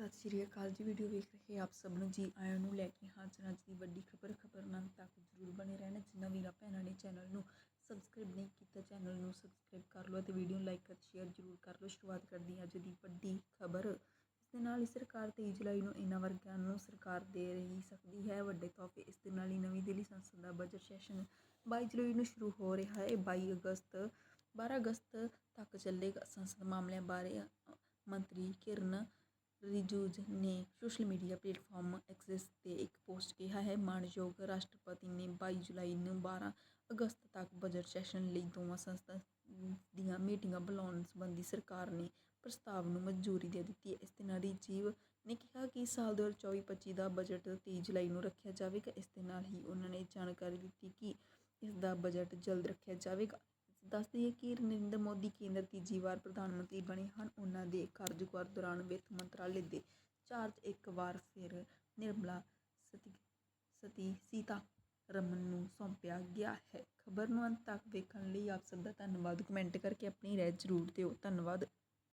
ਸਤਿ ਸ਼੍ਰੀ ਅਕਾਲ ਜੀ ਵੀਡੀਓ ਵੇਖ ਰਹੇ ਆਪ ਸਭ ਨੂੰ। ਜੀ ਆਇਆਂ ਨੂੰ ਲੈ ਕੇ ਹਾਜ਼ਰ ਅੱਜ ਦੀ ਵੱਡੀ ਖਬਰ। ਖਬਰਨਾਮ ਤੱਕ ਜਰੂਰ ਬਣੇ ਰਹਿਣਾ। ਜਿਨ੍ਹਾਂ ਵੀਰਾਂ, ਭੈਣਾਂ ਨੇ ਚੈਨਲ ਨੂੰ ਸਬਸਕ੍ਰਾਈਬ ਨਹੀਂ ਕੀਤਾ ਚੈਨਲ ਨੂੰ ਸਬਸਕ੍ਰਾਈਬ ਕਰ ਲਓ ਅਤੇ ਵੀਡੀਓ ਨੂੰ ਲਾਈਕ ਅਤੇ ਸ਼ੇਅਰ ਜਰੂਰ ਕਰ ਲਓ। ਸ਼ੁਰੂਆਤ ਕਰਦੀ ਹਾਂ ਅੱਜ ਦੀ ਵੱਡੀ ਖਬਰ। ਇਸ ਦੇ ਨਾਲ ਹੀ ਸਰਕਾਰ 23 ਜੁਲਾਈ ਨੂੰ ਇਹਨਾਂ ਵਰਗਾਂ ਨੂੰ ਸਰਕਾਰ ਦੇ ਰਹੀ ਸਕਦੀ ਹੈ। ਵੱਡੇ ਤੋਹਫੇ ਇਸ ਦੇ ਨਾਲ ਹੀ ਨਵੀਂ ਦਿੱਲੀ ਸੰਸਦ ਦਾ ਬਜਟ ਸੈਸ਼ਨ 22 ਜੁਲਾਈ ਨੂੰ ਸ਼ੁਰੂ ਹੋ ਰਿਹਾ ਹੈ। 22 ਅਗਸਤ 12 ਅਗਸਤ ਤੱਕ ਚੱਲੇਗਾ ਸੰਸਦ ਮਾਮਲਿਆਂ ਬਾਰੇ। ਮੰਤਰੀ ਕਿਰਨ ਰਿਜੂਜ ਨੇ ਸੋਸ਼ਲ ਮੀਡੀਆ ਪਲੇਟਫਾਰਮ ਐਕਸਿਸ ਤੇ ਇੱਕ ਪੋਸਟ ਕਿਹਾ ਹੈ। ਮਾਣਯੋਗ ਰਾਸ਼ਟਰਪਤੀ ਨੇ ਬਾਈ ਜੁਲਾਈ ਨੂੰ 12 ਅਗਸਤ ਤੱਕ ਬਜਟ ਸੈਸ਼ਨ ਲਈ ਦੋਵਾਂ ਸੰਸਥਾ ਦੀਆਂ ਮੀਟਿੰਗਾਂ ਬੁਲਾਉਣ ਸੰਬੰਧੀ ਸਰਕਾਰ ਨੇ ਪ੍ਰਸਤਾਵ ਨੂੰ ਮਨਜ਼ੂਰੀ ਦੇ ਦਿੱਤੀ ਹੈ। ਇਸ ਦੇ ਨਾਲ ਰਾਜੀਵ ਨੇ ਕਿਹਾ ਕਿ ਸਾਲ 2024-25 ਦਾ ਬਜਟ ਤੇਈ ਜੁਲਾਈ ਨੂੰ ਰੱਖਿਆ ਜਾਵੇਗਾ। ਇਸ ਦੇ ਨਾਲ ਹੀ ਉਹਨਾਂ ਨੇ ਜਾਣਕਾਰੀ ਦਿੱਤੀ ਕਿ ਇਸ ਦਾ ਬਜਟ ਜਲਦ ਰੱਖਿਆ ਜਾਵੇਗਾ। ਦੱਸ ਦਈਏ ਕਿ ਨਰਿੰਦਰ ਮੋਦੀ ਕੇਂਦਰ ਤੀਜੀ ਵਾਰ ਪ੍ਰਧਾਨ ਮੰਤਰੀ ਬਣੇ ਹਨ। ਉਹਨਾਂ ਦੇ ਕਾਰਜਕਾਲ ਦੌਰਾਨ ਵਿੱਤ ਮੰਤਰਾਲੇ ਦੇ ਚਾਰਜ ਇੱਕ ਵਾਰ ਫਿਰ ਨਿਰਮਲਾ ਸਤੀ ਸਤੀ ਸੀਤਾ ਰਮਨ ਨੂੰ ਸੌਂਪਿਆ ਗਿਆ ਹੈ। ਖਬਰ ਨੂੰ ਅੰਤ ਤੱਕ ਵੇਖਣ ਲਈ ਆਪ ਸਭ ਦਾ ਧੰਨਵਾਦ। ਕਮੈਂਟ ਕਰਕੇ ਆਪਣੀ ਰਾਏ ਜ਼ਰੂਰ ਦਿਓ। ਧੰਨਵਾਦ।